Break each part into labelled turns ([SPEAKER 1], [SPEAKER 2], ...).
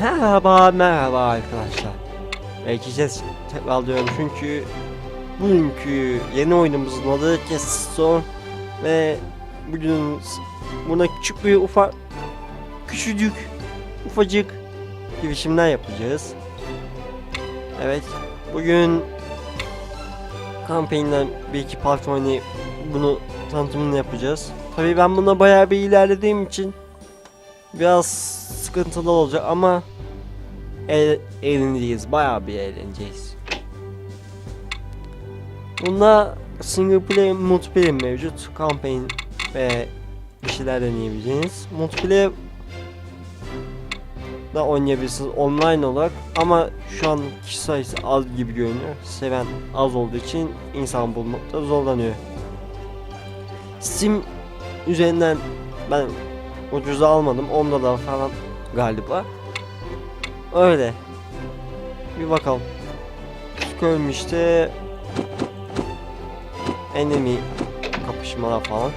[SPEAKER 1] Merhaba merhaba arkadaşlar. Belki ses tekrarlıyorum çünkü bugünkü yeni oyunumuzun adı Keston ve bugün buna küçük bir ufak küçücük ufacık girişimler yapacağız. Evet bugün kampanyadan bir iki part oynayıp bunu tanıtımını yapacağız. Tabii ben buna bayağı bir ilerlediğim için biraz sıkıntılı olacak ama eğ- eğleneceğiz. Bayağı bir eğleneceğiz. Bunda single player, multiplayer mevcut. Campaign ve bir şeyler deneyebileceğiniz. Multiplayer da oynayabilirsiniz online olarak ama şu an kişi sayısı az gibi görünüyor. Seven az olduğu için insan bulmakta zorlanıyor. Steam üzerinden ben ucuza almadım. 10 dolar falan galiba. Öyle. Bir bakalım. Stockholm işte enemy kapışmalar falan.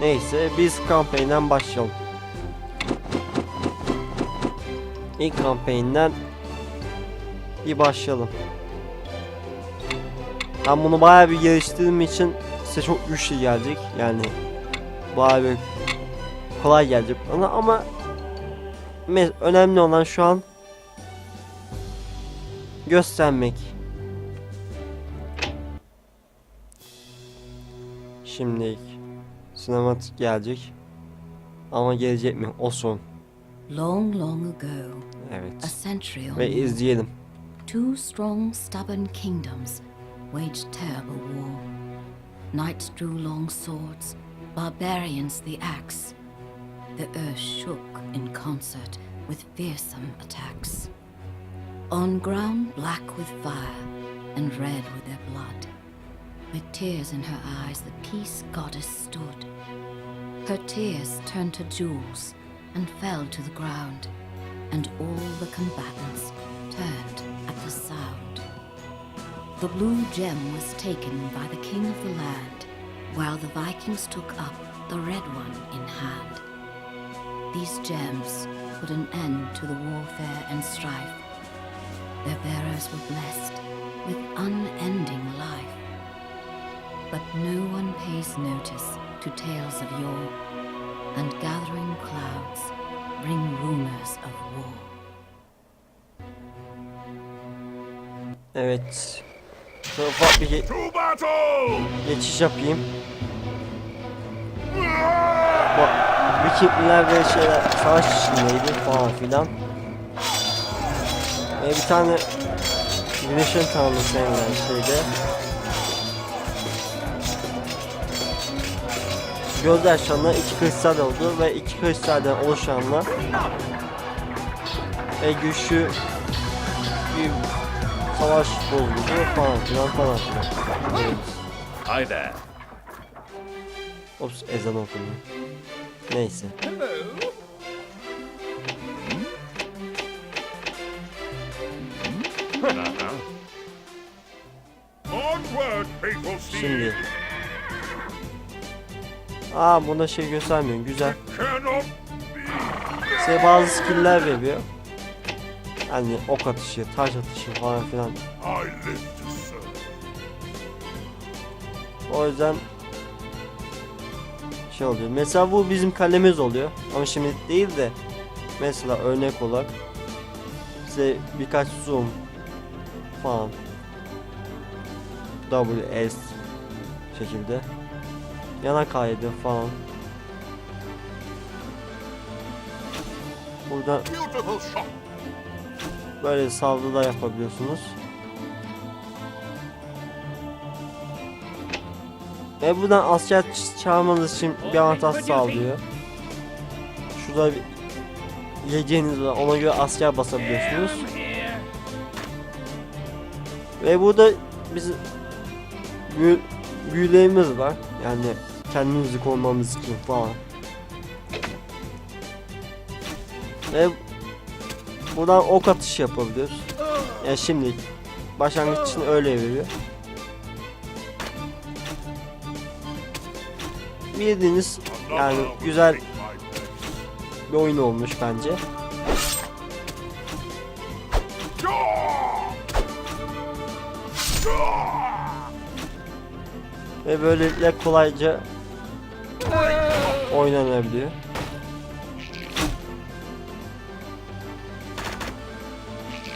[SPEAKER 1] Neyse biz kampanyayla başlayalım. İlk kampanyayla bir başlayalım. Ben bunu bayağı bir geliştirdiğim için size çok güçlü gelecek. Yani bayağı bir kolay gelecek bana ama önemli olan şu an göstermek. Şimdi sinematik gelecek. Ama gelecek mi? O son.
[SPEAKER 2] Long, long ago, a
[SPEAKER 1] Evet.
[SPEAKER 2] century or
[SPEAKER 1] Ve izleyelim.
[SPEAKER 2] two strong, stubborn kingdoms waged terrible war. Knights drew long swords, barbarians the axe. The earth shook in concert with fearsome attacks. On ground black with fire and red with their blood, with tears in her eyes, the peace goddess stood. Her tears turned to jewels and fell to the ground, and all the combatants turned at the sound. The blue gem was taken by the king of the land, while the Vikings took up the red one in hand. These gems put an end to the warfare and strife. Their bearers were blessed with unending life. But no one pays notice to tales of yore, and gathering clouds bring rumors of war.
[SPEAKER 1] Evet. Şöyle ufak bir ge-
[SPEAKER 3] To battle!
[SPEAKER 1] geçiş yapayım. Vikingler ve şeyler savaş içindeydi falan filan. Ve bir tane güneşin tanrısı denilen şeyde Gözler şanla iki kristal oldu ve iki kristalden oluşanla ve güçlü bir savaş bozuldu falan filan falan filan.
[SPEAKER 3] Hi there.
[SPEAKER 1] Ops ezan okunuyor. Neyse. Şimdi. Aa buna şey göstermiyor. Güzel. Size bazı skill'ler veriyor. Hani ok atışı, taş atışı falan filan. O yüzden şey oluyor. Mesela bu bizim kalemiz oluyor. Ama şimdi değil de mesela örnek olarak size birkaç zoom falan WS şekilde yana kaydı falan burada böyle saldırılar yapabiliyorsunuz. Ve buradan asker çağırmanız için bir avantaj sağlıyor. Şurada bir yiyeceğiniz var ona göre asker basabiliyorsunuz. Ve burada biz büyü, büyülerimiz var. Yani kendimizi korumamız için falan. Ve buradan ok atışı yapabiliyoruz. Yani şimdi başlangıç için öyle veriyor. Bildiğiniz yani güzel bir oyun olmuş bence. Ve böylelikle kolayca oynanabiliyor.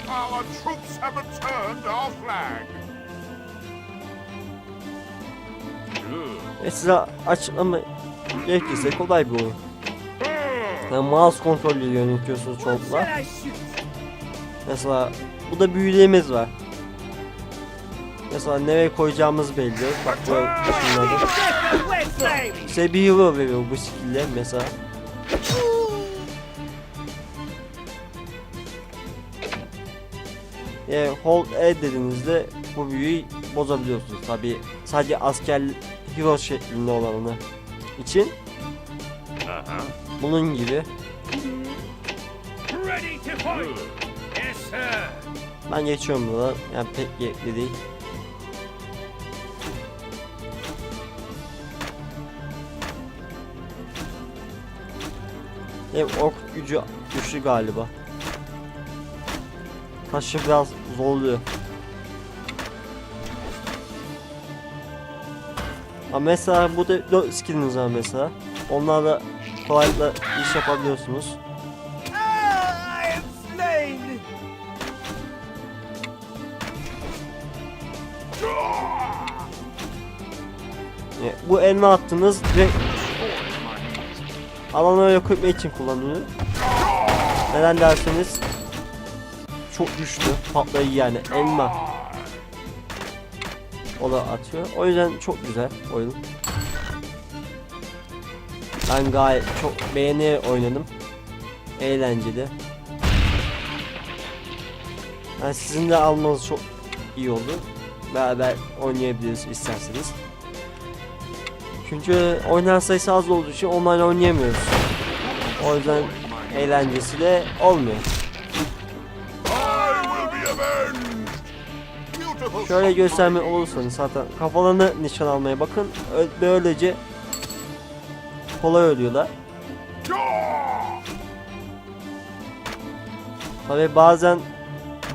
[SPEAKER 3] Our troops have returned our flag.
[SPEAKER 1] Ve size açıklama gerekirse kolay bir oyun. Yani mouse kontrolü yönetiyorsunuz çoğunlukla. Mesela bu da büyülerimiz var. Mesela nereye koyacağımız belli. Bak böyle şunları. Size bir hero veriyor bu skill'le mesela. E, hold E dediğinizde bu büyüyü bozabiliyorsunuz. Tabi sadece asker hero şeklinde olanı için
[SPEAKER 3] Uh-huh.
[SPEAKER 1] bunun gibi ben geçiyorum buna yani pek gerekli değil. Ev ok gücü güçlü galiba. Taşı biraz zorluyor. Ama mesela bu da 4 skilliniz var mesela. Onlarla kolaylıkla iş yapabiliyorsunuz. E, bu elma attığınız direkt alanı yok etmek için kullanılıyor. Neden derseniz çok güçlü patlayıcı yani elma. O da atıyor. O yüzden çok güzel oyun. Ben gayet çok beğeni oynadım. Eğlenceli. Yani sizin de almanız çok iyi oldu. Beraber oynayabiliriz isterseniz. Çünkü oynayan sayısı az olduğu için online oynayamıyoruz. O yüzden eğlencesi de olmuyor. Şöyle gösterme olursanız zaten kafalarını nişan almaya bakın. Böylece kolay ölüyorlar. Tabi bazen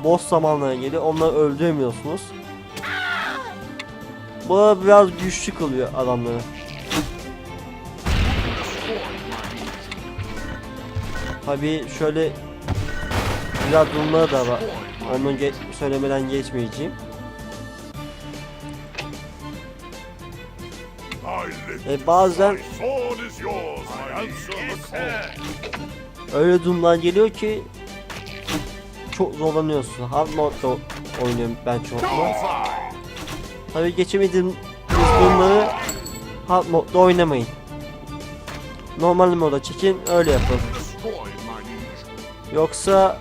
[SPEAKER 1] boss zamanlara geliyor. Onları öldüremiyorsunuz. Bu da biraz güçlü kılıyor adamları. Tabi şöyle güzel durumları da var. Onu ge- söylemeden geçmeyeceğim.
[SPEAKER 3] The call.
[SPEAKER 1] öyle durumlar geliyor ki çok zorlanıyorsun. Hard modda oynuyorum ben çoğunlukla. Tabii geçemediğiniz durumları hard modda oynamayın. Normal moda çekin öyle yapın. Yoksa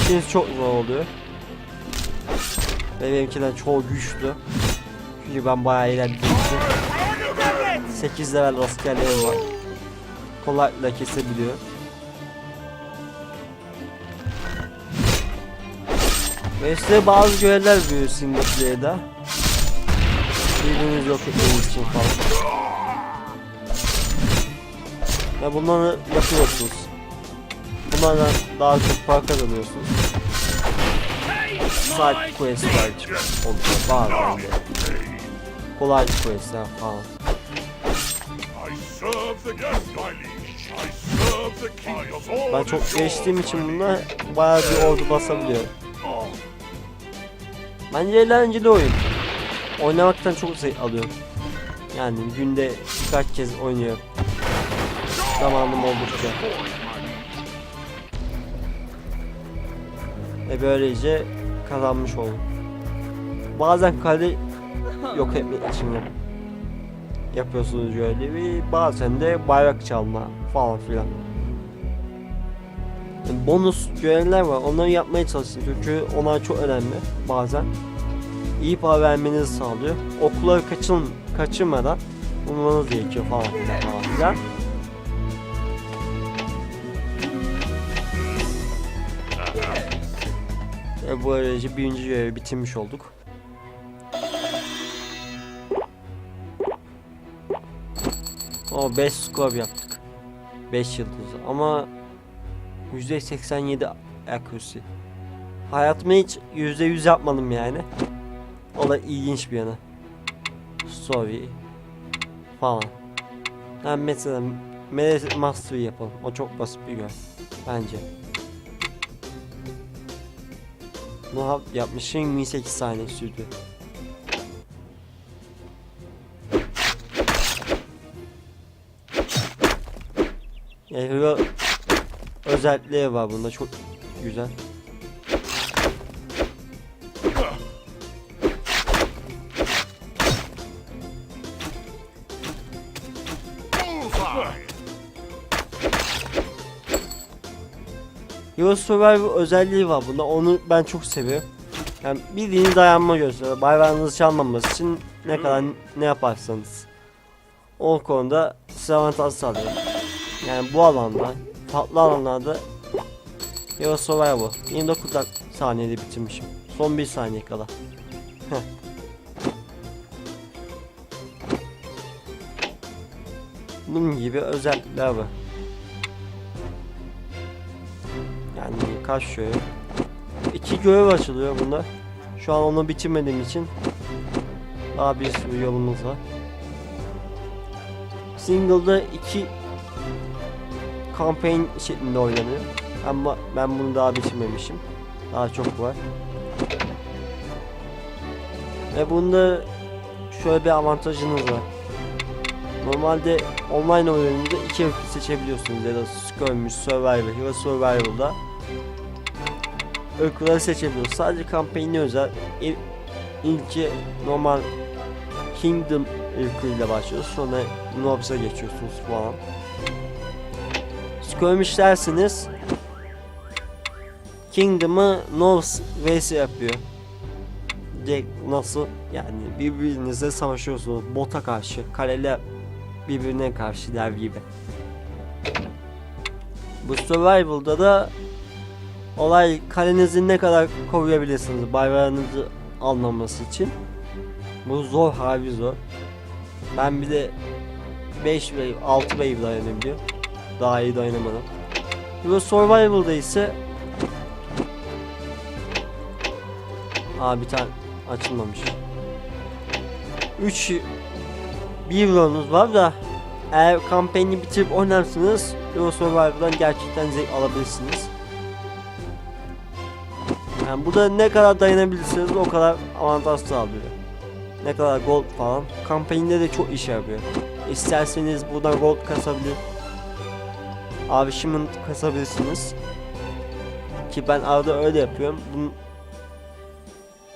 [SPEAKER 1] işiniz çok zor oluyor. Ve benimkinden çoğu güçlü. Çünkü ben bayağı için. 8 level askerlerim var. Kolaylıkla kesebiliyor. Ve size bazı görevler veriyor single player'da. Birbirinizi yok etmeniz için falan. Ve bunları yapıyorsunuz. Bunlardan daha çok para kazanıyorsunuz. Side questler oluyor bazen de. Kolay questler falan. Ben çok geçtiğim için bunlar bayağı bir ordu basabiliyorum. Bence eğlenceli oyun. Oynamaktan çok zevk alıyorum. Yani günde birkaç kez oynuyorum. Zamanım oldukça. Ve böylece kazanmış oldum. Bazen kale yok etmek için yap- yapıyorsunuz görevi. Bazen de bayrak çalma falan filan. Yani bonus görevler var. Onları yapmaya çalışın çünkü onlar çok önemli bazen. İyi para vermenizi sağlıyor. Okula kaçın kaçırmadan bulmanız gerekiyor falan falan filan. Böylece birinci görevi bitirmiş olduk. O 5 score yaptık. 5 yıldız ama %87 accuracy. Hayatımda hiç %100 yapmadım yani. O da ilginç bir yanı. Story falan. Yani mesela Mastery yapalım. O çok basit bir görev. Bence. Bunu yapmışım 28 saniye sürdü. Yani hero özellikleri var bunda çok güzel. Hero Survivor özelliği var bunda. Onu ben çok seviyorum. Yani bildiğiniz dayanma gösteriyor. Bayramınızı çalmaması için ne kadar ne yaparsanız. O konuda size avantaj sağlıyor. Yani bu alanda, farklı alanlarda Hero Survivor 29 dak- saniyede bitirmişim. Son bir saniye kala. Bunun gibi özellikler var. Yani kaç şöyle. İki görev açılıyor bunda. Şu an onu bitirmediğim için daha bir sürü yolumuz var. Single'da iki campaign şeklinde oynanıyor. Ama ben bunu daha bitirmemişim. Daha çok var. Ve bunda şöyle bir avantajınız var. Normalde online oyununda iki ırkı seçebiliyorsunuz ya da Skirmish, Survivor, Hero Survival'da ırkları seçebiliyorsunuz. Sadece kampanya özel. İl, ilki normal Kingdom ırkıyla başlıyoruz. Sonra Nobs'a geçiyorsunuz falan. Skirmish dersiniz Kingdom'ı Nobs vs yapıyor. Direkt nasıl yani birbirinizle savaşıyorsunuz bota karşı kaleler birbirine karşı der gibi. Bu survival'da da olay kalenizi ne kadar koruyabilirsiniz bayrağınızı almaması için. Bu zor harbi zor. Ben bir de 5 wave 6 wave dayanabiliyor. Daha iyi dayanamadım. Bu survival'da ise Aa bir tane açılmamış. 3 bir yolunuz var da eğer kampanyayı bitirip oynarsanız Euro Survivor'dan gerçekten zevk alabilirsiniz. Yani burada ne kadar dayanabilirsiniz o kadar avantaj sağlıyor. Ne kadar gold falan. Kampanyada de çok işe yarıyor. İsterseniz buradan gold kasabilir. Avişimin kasabilirsiniz. Ki ben arada öyle yapıyorum. Bunun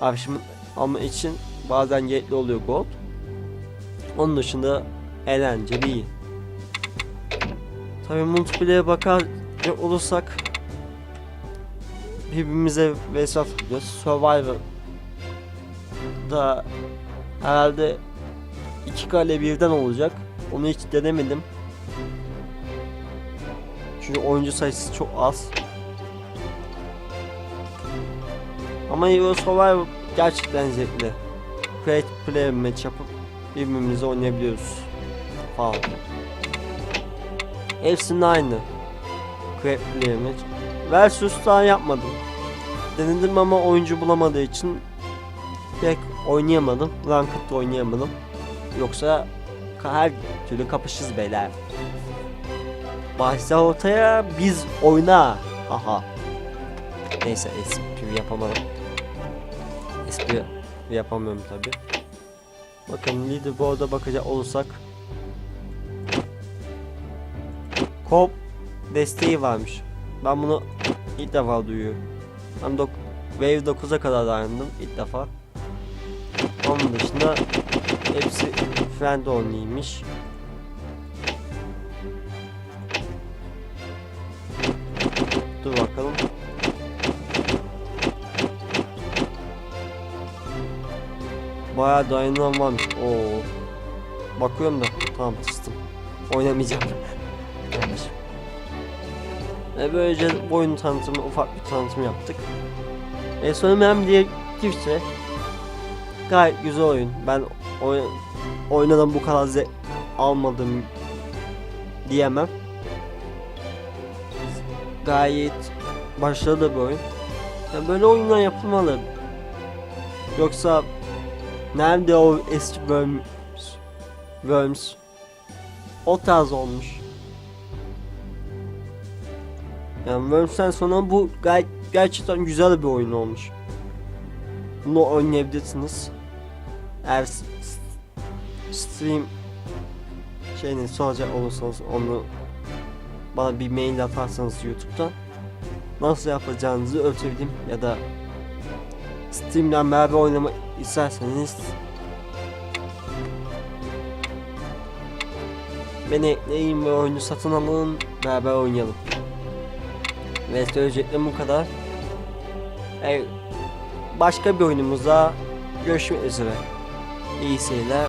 [SPEAKER 1] avişimin alma için bazen gerekli oluyor gold. Onun dışında eğlenceli iyi. Tabi multiplayer'e bakar olursak birbirimize vs atıyoruz. Survivor da herhalde iki kale birden olacak. Onu hiç denemedim. Çünkü oyuncu sayısı çok az. Ama Euro Survivor gerçekten zevkli. Create player match yapıp birbirimize oynayabiliyoruz falan. Hepsinin aynı. Create player match. Versus daha yapmadım. Denedim ama oyuncu bulamadığı için pek oynayamadım. Ranked'da oynayamadım. Yoksa her türlü kapışız beyler. Başla ortaya biz oyna. Aha. Neyse espri yapamadım. Espri yapamıyorum tabi. Bakın leaderboard'a bakacak olursak Kop desteği varmış. Ben bunu ilk defa duyuyorum. Ben dok Wave 9'a kadar dayandım ilk defa. Onun dışında hepsi friend only'ymiş. Dur bakalım. Bayağı varmış. Oo. Bakıyorum da tamam tıstım. Oynamayacağım. Yanlış. Ve böylece oyun tanıtımı ufak bir tanıtım yaptık. E söylemem gerekirse gayet güzel oyun. Ben oy oynadan bu kadar zevk almadım diyemem. Gayet başarılı bir oyun. Ya böyle oyunlar yapılmalı. Yoksa Nerede o eski Worms? Worms. O tarz olmuş. Yani Worms'ten sonra bu gayet gerçekten güzel bir oyun olmuş. Bunu oynayabilirsiniz. Eğer stream şeyini soracak olursanız onu bana bir mail atarsanız YouTube'dan nasıl yapacağınızı öğretebilirim ya da Steam'den beraber oynamak isterseniz beni ekleyin ve oyunu satın alın beraber oynayalım. Ve söyleyeceklerim bu kadar. E, başka bir oyunumuzda görüşmek üzere. İyi seyirler.